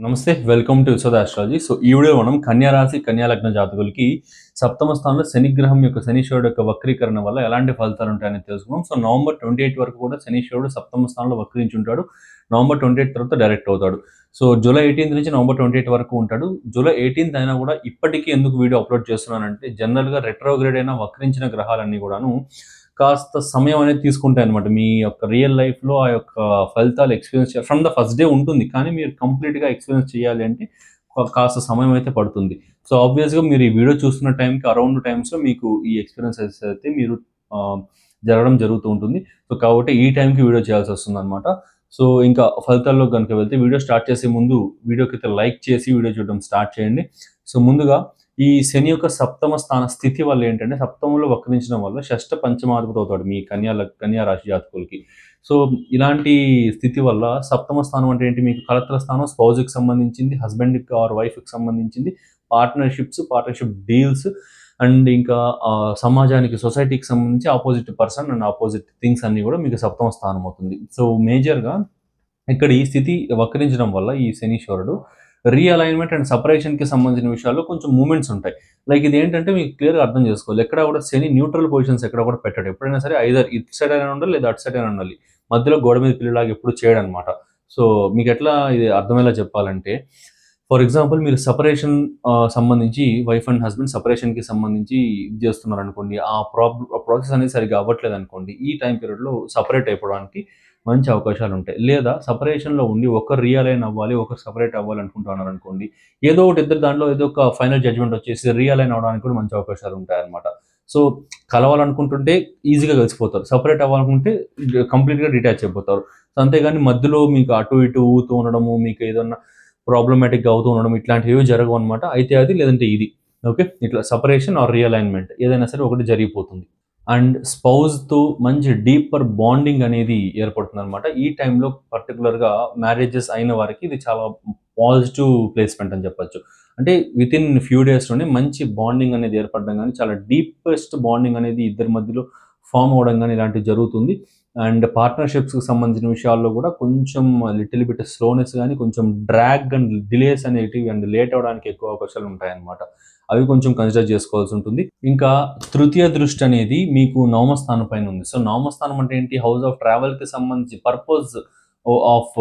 నమస్తే welcome to Vishwada astrology so ఈ video మనం కన్యా రాశి కన్యా లగ్న జాతకులకి సప్తమ స్థానంలో శనిగ్రహం యొక్క శనీశ్వరుడు యొక్క వక్రీకరణ వల్ల ఎలాంటి ఫలితాలు ఉంటాయని తెలుసుకున్నాం సో నవంబర్ ట్వంటీ ఎయిట్ వరకు కూడా శనీశ్వరుడు సప్తమ స్థానంలో వక్రించి ఉంటాడు నవంబర్ ట్వంటీ ఎయిట్ తర్వాత డైరెక్ట్ అవుతాడు. సో జూలై ఎయిటీన్త్ నుంచి నవంబర్ ట్వంటీ ఎయిట్ వరకు ఉంటాడు. జూలై ఎయిటీన్త్ అయినా కూడా ఇప్పటికీ ఎందుకు వీడియో అప్లోడ్ చేస్తున్నానంటే జనరల్గా రెట్రోగ్రేడ్ అయిన వక్రించిన గ్రహాలన్నీ కూడాను కాస్త సమయం అనేది తీసుకుంటాయి అనమాట మీ యొక్క రియల్ లైఫ్లో ఆ యొక్క ఫలితాలు experience from the first day ఉంటుంది. కానీ మీరు కంప్లీట్గా ఎక్స్పీరియన్స్ చేయాలి అంటే కాస్త సమయం అయితే పడుతుంది. సో ఆబ్వియస్గా మీరు ఈ వీడియో చూస్తున్న టైంకి అరౌండ్ టైమ్స్లో మీకు ఈ ఎక్స్పీరియన్స్ అయితే మీరు జరగడం జరుగుతూ ఉంటుంది. సో కాబట్టి ఈ టైంకి వీడియో చేయాల్సి వస్తుంది అనమాట సో ఇంకా ఫలితాల్లో కనుక వెళ్తే వీడియో స్టార్ట్ చేసే ముందు వీడియోకి అయితే లైక్ చేసి వీడియో చూడడం స్టార్ట్ చేయండి. సో ముందుగా ఈ శని యొక్క సప్తమ స్థాన స్థితి వల్ల ఏంటంటే సప్తమంలో వక్రించడం వల్ల షష్ట పంచమాధిపతి అవుతాడు మీ కన్యా కన్యా రాశి జాతకులకి. సో ఇలాంటి స్థితి వల్ల సప్తమ స్థానం అంటే ఏంటి? మీకు కలత్ర స్థానం స్పౌజ్కి సంబంధించింది హస్బెండ్కి ఆర్ వైఫ్కి సంబంధించింది పార్ట్నర్షిప్స్ పార్ట్నర్షిప్ డీల్స్ అండ్ ఇంకా సమాజానికి సొసైటీకి సంబంధించి opposite person and opposite things అన్నీ కూడా మీకు సప్తమ స్థానం అవుతుంది. సో మేజర్గా ఇక్కడ ఈ స్థితి వక్రించడం వల్ల ఈ శనీశ్వరుడు రీఅలైన్మెంట్ అండ్ సపరేషన్కి సంబంధించిన విషయాల్లో కొంచెం మూమెంట్స్ ఉంటాయి. లైక్ ఇది ఏంటంటే మీకు క్లియర్గా అర్థం చేసుకోవాలి. ఎక్కడ కూడా శని న్యూట్రల్ పొజిషన్స్ ఎక్కడ కూడా పెట్టాడు ఎప్పుడైనా సరే ఐదర్ ఇటు సైడ్ అయినా ఉండాలి లేదా అటు సైడ్ అయినా ఉండాలి. మధ్యలో గోడ మీద పిల్లలాగా ఎప్పుడు చేయడం అనమాట సో మీకు ఎట్లా ఇది అర్థమయ్యేలా చెప్పాలంటే ఫర్ ఎగ్జాంపుల్ మీరు సపరేషన్ సంబంధించి వైఫ్ అండ్ హస్బెండ్ సపరేషన్కి సంబంధించి ఇది చేస్తున్నారు అనుకోండి ఆ ప్రాబ్లం ప్రాసెస్ అనేది సరిగ్గా అవ్వట్లేదు అనుకోండి ఈ టైం పీరియడ్లో సపరేట్ అయిపోవడానికి మంచి అవకాశాలు ఉంటాయి. లేదా సపరేషన్లో ఉండి ఒకరు రియలైన్ అవ్వాలి ఒకరు సపరేట్ అవ్వాలి అనుకుంటున్నారు అనుకోండి ఏదో ఒకటి ఇద్దరు దాంట్లో ఏదో ఒక ఫైనల్ జడ్జ్మెంట్ వచ్చేసి రియలైన్ అవడానికి కూడా మంచి అవకాశాలు ఉంటాయి అన్నమాట సో కలవాలనుకుంటుంటే ఈజీగా కలిసిపోతారు. సపరేట్ అవ్వాలనుకుంటే కంప్లీట్గా డిటాచ్ అయిపోతారు. సో అంతేగాని మధ్యలో మీకు అటు ఇటు ఊతూ ఉండడము మీకు ఏదన్నా ప్రాబ్లమాటిక్గా అవుతూ ఉండడం ఇట్లాంటివి ఏవి జరగవు అనమాట అయితే అది లేదంటే ఇది. ఓకే? ఇట్లా సపరేషన్ ఆర్ రియలైన్మెంట్ ఏదైనా సరే ఒకటి జరిగిపోతుంది. అండ్ స్పౌజ్తో మంచి డీపర్ బాండింగ్ అనేది ఏర్పడుతుంది అనమాట ఈ టైంలో పర్టికులర్గా మ్యారేజెస్ అయిన వారికి ఇది చాలా పాజిటివ్ ప్లేస్మెంట్ అని చెప్పచ్చు. అంటే విత్ ఇన్ ఫ్యూ డేస్లోనే మంచి బాండింగ్ అనేది ఏర్పడడం కానీ చాలా డీపెస్ట్ బాండింగ్ అనేది ఇద్దరి మధ్యలో ఫామ్ అవ్వడం కానీ ఇలాంటివి జరుగుతుంది. అండ్ పార్ట్నర్షిప్స్కి సంబంధించిన విషయాల్లో కూడా కొంచెం లిటిల్ బిట్ స్లోనెస్ కానీ కొంచెం డ్రాగ్ అండ్ డిలేస్ అనేటివి అండ్ లేట్ అవడానికి ఎక్కువ అవకాశాలు ఉంటాయన్నమాట. అవి కొంచెం కన్సిడర్ చేసుకోవాల్సి ఉంటుంది. ఇంకా తృతీయ దృష్టి అనేది మీకు నవమస్థానం పైన ఉంది. సో నవమస్థానం అంటే ఏంటి? హౌస్ ఆఫ్ ట్రావెల్కి సంబంధించి పర్పస్ ఆఫ్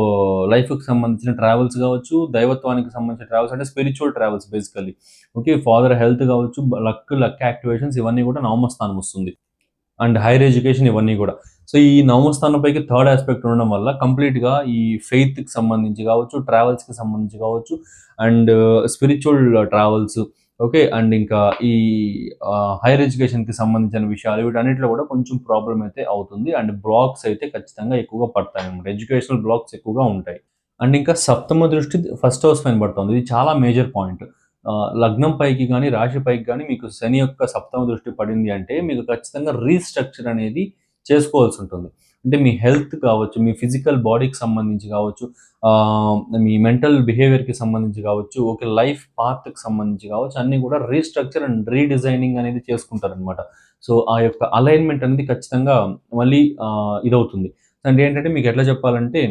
లైఫ్కి సంబంధించిన ట్రావెల్స్ కావచ్చు దైవత్వానికి సంబంధించిన ట్రావెల్స్ అంటే spiritual travels basically. Okay father health కావచ్చు లక్ లక్ యాక్టివేషన్స్ ఇవన్నీ కూడా నవమస్థానం వస్తుంది. అండ్ హైయర్ ఎడ్యుకేషన్ ఇవన్నీ కూడా. సో ఈ నవమస్థానంపైకి థర్డ్ ఆస్పెక్ట్ ఉండడం వల్ల కంప్లీట్గా ఈ ఫెయిత్కి సంబంధించి కావచ్చు ట్రావెల్స్కి సంబంధించి కావచ్చు and uh, spiritual travels okay? And ఇంకా ఈ uh, హైయర్ ఎడ్యుకేషన్కి సంబంధించిన విషయాలు వీటన్నిటిలో కూడా కొంచెం ప్రాబ్లం అయితే అవుతుంది. అండ్ బ్లాక్స్ అయితే ఖచ్చితంగా ఎక్కువగా పడతాయి అనమాట ఎడ్యుకేషనల్ బ్లాక్స్ ఎక్కువగా ఉంటాయి. అండ్ ఇంకా సప్తమ దృష్టి ఫస్ట్ హౌస్ పైన పడుతుంది. ఇది చాలా మేజర్ పాయింట్. Uh, లగ్నం పైకి కానీ రాశి పైకి కానీ మీకు శని యొక్క సప్తమ దృష్టి పడింది అంటే మీకు ఖచ్చితంగా రీస్ట్రక్చర్ అనేది చేసుకోవాల్సి ఉంటుంది అంటే మీ హెల్త్ కావచ్చు మీ ఫిజికల్ బాడీకి సంబంధించి కావచ్చు మీ మెంటల్ బిహేవియర్కి సంబంధించి కావచ్చు ఒక లైఫ్ పాత్కి సంబంధించి కావచ్చు అన్నీ కూడా రీస్ట్రక్చర్ అండ్ రీడిజైనింగ్ అనేది చేసుకుంటారనమాట సో ఆ యొక్క అలైన్మెంట్ అనేది ఖచ్చితంగా మళ్ళీ ఇదవుతుంది. అంటే ఏంటంటే మీకు ఎట్లా చెప్పాలంటే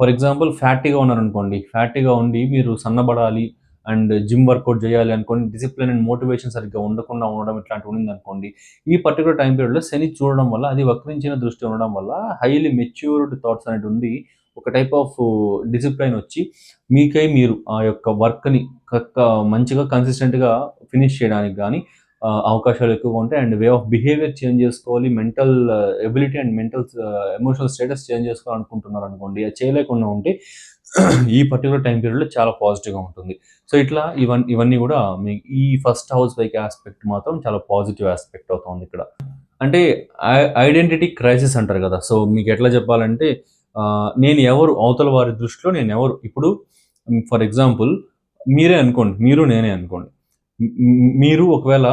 ఫర్ ఎగ్జాంపుల్ ఫ్యాటీగా ఉన్నారనుకోండి ఫ్యాటీగా ఉండి మీరు సన్నబడాలి అండ్ జిమ్ వర్కౌట్ చేయాలి అనుకోండి డిసిప్లిన్ అండ్ మోటివేషన్ సరిగ్గా ఉండకుండా ఉండడం ఇట్లాంటివి ఉండింది అనుకోండి ఈ పర్టికులర్ టైం పీరియడ్లో శని చూడడం వల్ల అది వక్రించిన దృష్టి ఉండడం వల్ల హైలీ మెచ్యూర్డ్ థాట్స్ అనేది ఉండి ఒక టైప్ ఆఫ్ డిసిప్లైన్ వచ్చి మీకై మీరు ఆ యొక్క వర్క్ని మంచిగా కన్సిస్టెంట్గా ఫినిష్ చేయడానికి కానీ అవకాశాలు ఎక్కువగా ఉంటాయి. And way of behaviour change చేసుకోవాలి mental ability and mental emotional status change చేసుకోవాలనుకుంటున్నారు అనుకోండి అది చేయలేకుండా ఉంటే ఈ పర్టికులర్ టైం పీరియడ్లో చాలా పాజిటివ్గా ఉంటుంది. సో ఇట్లా ఇవన్నీ ఇవన్నీ కూడా మీ ఈ ఫస్ట్ హౌస్ వైక్ ఆస్పెక్ట్ మాత్రం చాలా పాజిటివ్ ఆస్పెక్ట్ అవుతుంది ఇక్కడ. అంటే ఐడెంటిటీ క్రైసిస్ అంటారు కదా. సో మీకు ఎట్లా చెప్పాలంటే నేను ఎవరు అవతల వారి దృష్టిలో నేను ఎవరు? ఇప్పుడు ఫర్ ఎగ్జాంపుల్ మీరే అనుకోండి మీరు నేనే అనుకోండి. మీరు ఒకవేళ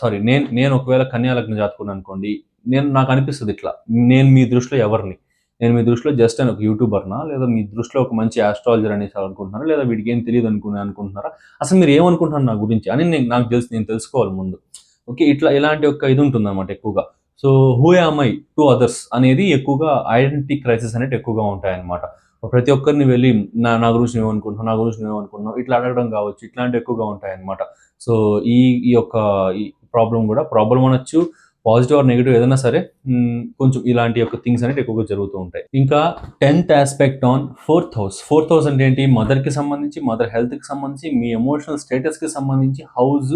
సారీ నేను నేను ఒకవేళ కన్యాలగ్న జాతకుని అనుకోండి నేను నాకు అనిపిస్తుంది ఇట్లా నేను మీ దృష్టిలో ఎవరిని? నేను మీ దృష్టిలో జస్ట్ అని ఒక యూట్యూబర్నా? లేదా మీ దృష్టిలో ఒక మంచి ఆస్ట్రాలజర్ అనేసి అనుకుంటున్నారా? లేదా వీడికి ఏం తెలియదు అనుకుని అనుకుంటున్నారా? అసలు మీరు ఏమనుకుంటున్నారు నా గురించి? అని నేను నాకు తెలుసు నేను తెలుసుకోవాలి ముందు. ఓకే ఇట్లా ఇలాంటి ఒక ఇది ఉంటుంది అనమాట ఎక్కువగా. So who am I to others అనేది ఎక్కువగా ఐడెంటిటీ క్రైసిస్ అనేది ఎక్కువగా ఉంటాయన్నమాట. ప్రతి ఒక్కరిని వెళ్ళి నా నా గురించి నేను అనుకుంటున్నాను నా గురించి నేను అనుకుంటున్నాను ఇట్లా అడగడం కావచ్చు ఇట్లాంటివి ఎక్కువగా ఉంటాయన్నమాట. సో ఈ ఈ యొక్క ఈ ప్రాబ్లం కూడా ప్రాబ్లం అనొచ్చు పాజిటివ్ ఆర్ నెగిటివ్ ఏదైనా సరే కొంచెం ఇలాంటి యొక్క థింగ్స్ అనేవి ఎక్కువగా జరుగుతూ ఉంటాయి. ఇంకా tenth aspect on fourth house. Fourth house అంటే ఏంటి? మదర్కి సంబంధించి మదర్ హెల్త్కి సంబంధించి మీ ఎమోషనల్ స్టేటస్కి సంబంధించి house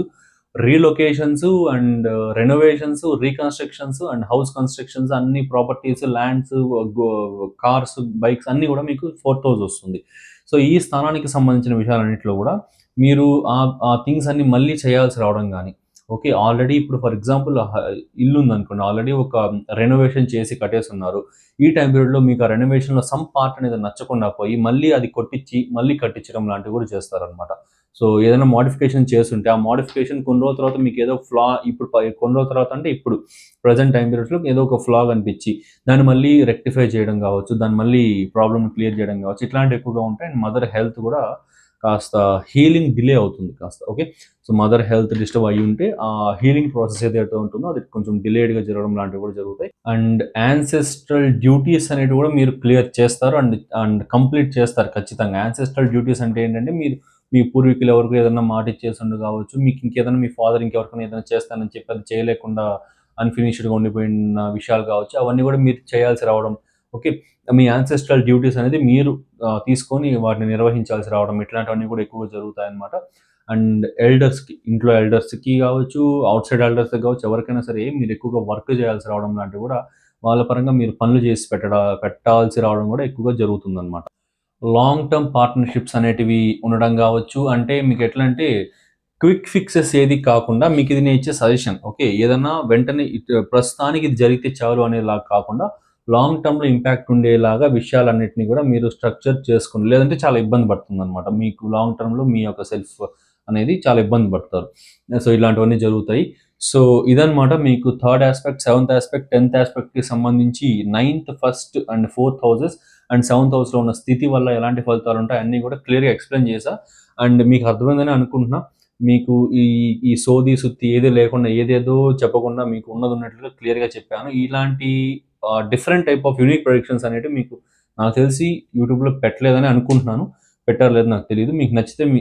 relocations and uh, renovations reconstructions and house constructions అన్ని ప్రాపర్టీస్ ల్యాండ్స్ కార్స్ బైక్స్ అన్నీ కూడా మీకు ఫోర్త్ హౌస్ వస్తుంది. సో ఈ స్థానానికి సంబంధించిన విషయాలన్నింటిలో కూడా మీరు ఆ థింగ్స్ అన్ని మళ్ళీ చేయాల్సి రావడం కానీ ఓకే ఆల్రెడీ ఇప్పుడు ఫర్ ఎగ్జాంపుల్ ఇల్లు ఉందనుకోండి ఆల్రెడీ ఒక రెనోవేషన్ చేసి కట్టేసి ఉన్నారు ఈ టైం పీరియడ్లో మీకు ఆ రెనోవేషన్లో సమ్ పార్ట్ అనేది నచ్చకుండా పోయి మళ్ళీ అది కొట్టించి మళ్ళీ కట్టించడం లాంటివి కూడా చేస్తారనమాట సో ఏదైనా మోడిఫికేషన్ చేస్తుంటే ఆ మోడిఫికేషన్ కొన్ని రోజుల తర్వాత మీకు ఏదో ఫ్లా ఇప్పుడు కొన్ని రోజుల తర్వాత అంటే ఇప్పుడు ప్రజెంట్ టైం పీరియడ్స్లో ఏదో ఒక ఫ్లా కనిపించి దాన్ని మళ్ళీ రెక్టిఫై చేయడం కావచ్చు దాన్ని మళ్ళీ ప్రాబ్లమ్ క్లియర్ చేయడం కావచ్చు ఇట్లాంటివి ఎక్కువగా ఉంటాయి. అండ్ మదర్ హెల్త్ కూడా కాస్త హీలింగ్ డిలే అవుతుంది కాస్త okay? So mother health disturb అయ్యి ఉంటే ఆ హీలింగ్ ప్రాసెస్ ఏదైతే ఉంటుందో అది కొంచెం డిలేడ్గా జరగడం లాంటివి కూడా జరుగుతాయి. అండ్ యాన్సెస్ట్రల్ డ్యూటీస్ అనేవి కూడా మీరు క్లియర్ చేస్తారు అండ్ అండ్ కంప్లీట్ చేస్తారు ఖచ్చితంగా. యాన్సెస్ట్రల్ డ్యూటీస్ అంటే ఏంటంటే మీరు మీ పూర్వీకులు ఎవరికి ఏదైనా మాట ఇచ్చేసిండు కావచ్చు మీకు ఇంకేదైనా మీ ఫాదర్ ఇంకెవరికైనా ఏదైనా చేస్తానని చెప్పి అది చేయలేకుండా అన్ఫినిష్డ్గా ఉండిపోయిన విషయాలు కావచ్చు అవన్నీ కూడా మీరు చేయాల్సి రావడం ఓకే మీ యాన్సెస్ట్రల్ డ్యూటీస్ అనేది మీరు తీసుకొని వాటిని నిర్వహించాల్సి రావడం ఇట్లాంటివన్నీ కూడా ఎక్కువగా జరుగుతాయి అన్నమాట అండ్ ఎల్డర్స్కి ఇంట్లో ఎల్డర్స్కి కావచ్చు అవుట్ సైడ్ ఎల్డర్స్కి కావచ్చు ఎవరికైనా సరే మీరు ఎక్కువగా వర్క్ చేయాల్సి రావడం లాంటివి కూడా వాళ్ళ పరంగా మీరు పనులు చేసి పెట్టడా పెట్టాల్సి రావడం కూడా ఎక్కువగా జరుగుతుందన్నమాట. లాంగ్ టర్మ్ పార్ట్నర్షిప్స్ అనేటివి ఉండడం కావచ్చు అంటే మీకు ఎట్లా అంటే క్విక్ ఫిక్సెస్ ఏది కాకుండా మీకు ఇది నేను ఇచ్చే సజెషన్ ఓకే? ఏదన్నా వెంటనే ప్రస్తుతానికి ఇది జరిగితే చాలు అనేలాగా కాకుండా లాంగ్ టర్మ్లో ఇంపాక్ట్ ఉండేలాగా విషయాలన్నింటినీ కూడా మీరు స్ట్రక్చర్ చేసుకోండి లేదంటే చాలా ఇబ్బంది పడుతుంది అనమాట మీకు లాంగ్ టర్మ్లో మీ యొక్క సెల్ఫ్ అనేది చాలా ఇబ్బంది పడతారు. సో ఇలాంటివన్నీ జరుగుతాయి. సో ఇదన్నమాట మీకు third aspect seventh aspect tenth ఆస్పెక్ట్కి సంబంధించి ninth first and fourth houses and seventh హౌస్లో ఉన్న స్థితి వల్ల ఎలాంటి ఫలితాలు ఉంటాయి అన్నీ కూడా క్లియర్గా ఎక్స్ప్లెయిన్ చేశా. అండ్ మీకు అర్థమైందని అనుకుంటున్నా మీకు ఈ ఈ సోది సుత్తి ఏది లేకుండా ఏదేదో చెప్పకుండా మీకు ఉన్నది ఉన్నట్లుగా క్లియర్గా చెప్పాను. ఇలాంటి different type of unique predictions అనేవి మీకు నాకు తెలిసి యూట్యూబ్లో పెట్టలేదని అనుకుంటున్నాను. పెట్టారు లేదు నాకు తెలియదు మీకు నచ్చితే మీ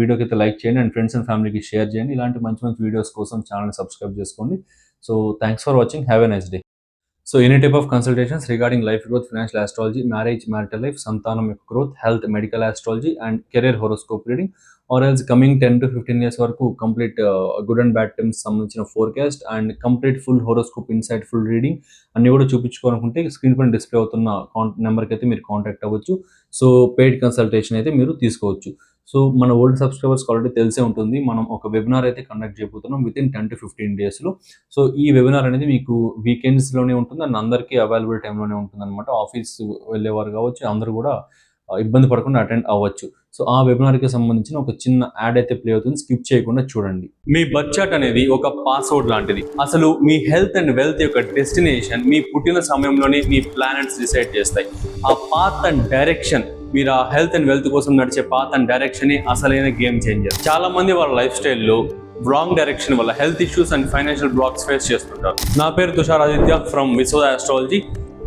వీడియోకి అయితే లైక్ చేయండి అండ్ ఫ్రెండ్స్ అండ్ ఫ్యామిలీకి షేర్ చేయండి. ఇలాంటి మంచి మంచి వీడియోస్ కోసం ఛానల్ సబ్స్క్రైబ్ చేసుకోండి. So thanks for watching have a nice day so any type of consultations regarding life growth financial astrology marriage marital life సంతానం యొక్క growth health medical astrology and career horoscope reading. Or else coming ten to fifteen years వరకు complete good and bad times సంబంధించిన forecast and complete full horoscope insight full reading అన్ని కూడా చూపించుకోవాలనుకుంటే screen పైన display అవుతున్న నెంబర్కి అయితే మీరు కాంటాక్ట్ అవ్వచ్చు. సో పెయిడ్ కన్సల్టేషన్ అయితే మీరు తీసుకోవచ్చు. సో మన ఓల్డ్ సబ్స్క్రైబర్స్ ఆల్రెడీ తెలిసే ఉంటుంది. మనం ఒక వెబినార్ అయితే కండక్ట్ చేయబోతున్నాం within ten to fifteen డేస్లో సో ఈ వెబినార్ అనేది మీకు వీకెండ్స్లోనే ఉంటుంది. అండ్ అందరికీ అవైలబుల్ టైంలోనే ఉంటుంది అనమాట ఆఫీస్ వెళ్ళేవారు కావచ్చు అందరూ కూడా ఇబ్బంది పడకుండా అటెండ్ అవ్వచ్చు. సో ఆ వెబినార్కి సంబంధించిన ఒక చిన్న యాడ్ అయితే ప్లే అవుతుంది. స్కిప్ చేయకుండా చూడండి. మీ బడ్జెట్ అనేది ఒక పాస్వర్డ్ లాంటిది. అసలు మీ హెల్త్ అండ్ వెల్త్ యొక్క డెస్టినేషన్ మీ పుట్టిన సమయంలోనే మీ ప్లానెట్స్ డిసైడ్ చేస్తాయి. ఆ పాత్ అండ్ డైరెక్షన్ మీరు ఆ హెల్త్ అండ్ వెల్త్ కోసం నడిచే పాత్ అండ్ డైరెక్షన్ అసలైన గేమ్ చేంజర్ చాలా మంది వాళ్ళ లైఫ్ స్టైల్లో రాంగ్ డైరెక్షన్ వల్ల health issues and financial blocks face చేస్తుంటారు. నా పేరు Tushar Aditya from Vishwa astrology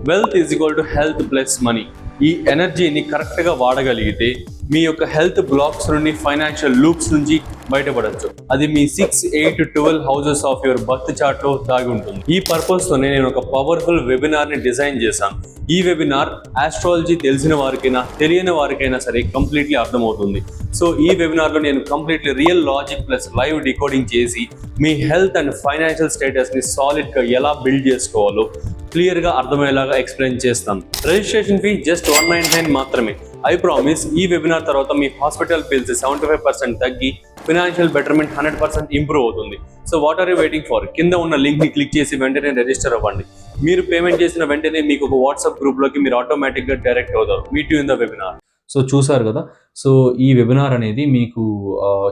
wealth is equal to health plus money ఈ ఎనర్జీని కరెక్ట్గా వాడగలిగితే మీ యొక్క హెల్త్ బ్లాక్స్ నుండి ఫైనాన్షియల్ లూప్స్ నుంచి బయటపడచ్చు. అది మీ six eight twelve houses of your birth చార్ట్లో దాగి ఉంటుంది. ఈ పర్పస్ తోనే నేను ఒక పవర్ఫుల్ వెబినార్ని డిజైన్ చేశాను. ఈ వెబినార్ ఆస్ట్రాలజీ తెలిసిన వారికైనా తెలియని వారికైనా సరే కంప్లీట్లీ అర్థమవుతుంది. సో ఈ వెబినార్లో నేను completely real logic plus live decoding చేసి మీ హెల్త్ అండ్ ఫైనాన్షియల్ స్టేటస్ని సాలిడ్గా ఎలా బిల్డ్ చేసుకోవాలో క్లియర్గా అర్థమయ్యేలాగా ఎక్స్ప్లెయిన్ చేస్తాను. Registration fee just one nine nine మాత్రమే. ఐ ప్రామిస్ ఈ వెబినార్ తర్వాత మీ hospital bills seventy five percent తగ్గి financial betterment hundred percent improve అవుతుంది. So what are you waiting for కింద ఉన్న లింక్ని క్లిక్ చేసి వెంటనే రిజిస్టర్ అవ్వండి. మీరు పేమెంట్ చేసిన వెంటనే మీకు ఒక వాట్సాప్ గ్రూప్లోకి మీరు ఆటోమేటిక్గా డైరెక్ట్ అవుతారు. Meet you in the webinar so చూసారు కదా? సో ఈ వెబినార్ అనేది మీకు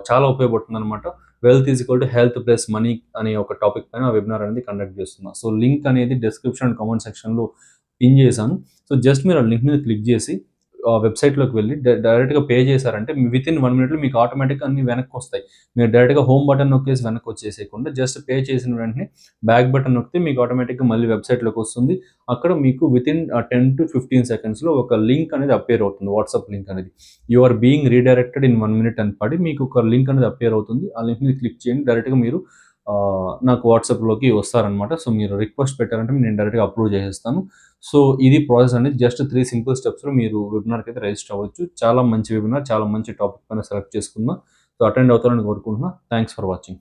చాలా ఉపయోగపడుతుంది అనమాట wealth is equal to health plus money అనే ఒక టాపిక్ పైన వెబినార్ అనేది కండక్ట్ చేస్తున్నా. సో లింక్ అనేది డిస్క్రిప్షన్ అండ్ కామెంట్ సెక్షన్లో పిన్ చేశాను. సో జస్ట్ మీరు ఆ లింక్ మీద క్లిక్ చేసి వెబ్సైట్లోకి వెళ్ళి డైరెక్ట్గా పే చేశారంటే విత్ ఇన్ వన్ మినిట్లో మీకు ఆటోమేటిక్గా అన్ని వెనక్కి వస్తాయి మీరు డైరెక్ట్గా హోమ్ బటన్ నొక్కేసి వెనక్కి వచ్చేసేయకుండా జస్ట్ పే చేసిన వెంటనే బ్యాక్ బటన్ నొక్కితే మీకు ఆటోమేటిక్గా మళ్ళీ వెబ్సైట్లోకి వస్తుంది. అక్కడ మీకు within ten to fifteen సెకండ్స్లో ఒక లింక్ అనేది అపేర్ అవుతుంది. వాట్సాప్ లింక్ అనేది. You are being redirected in one minute అని పడి మీకు ఒక లింక్ అనేది అపేర్ అవుతుంది. ఆ లింక్ని క్లిక్ చేయండి. డైరెక్ట్గా మీరు నాకు వాట్సాప్లోకి వస్తారనమాట సో మీరు రిక్వెస్ట్ పెట్టారంటే నేను డైరెక్ట్గా అప్రూవ్ చేసేస్తాను. సో ఇది ప్రాసెస్ అనేది జస్ట్ త్రీ సింపుల్ స్టెప్స్లో మీరు వెబినార్కి అయితే రిజిస్టర్ అవ్వచ్చు. చాలా మంచి వెబినార్ చాలా మంచి టాపిక్ పైన సెలెక్ట్ చేసుకుందాం. సో అటెండ్ అవుతారని కోరుకుంటున్నా. Thanks for watching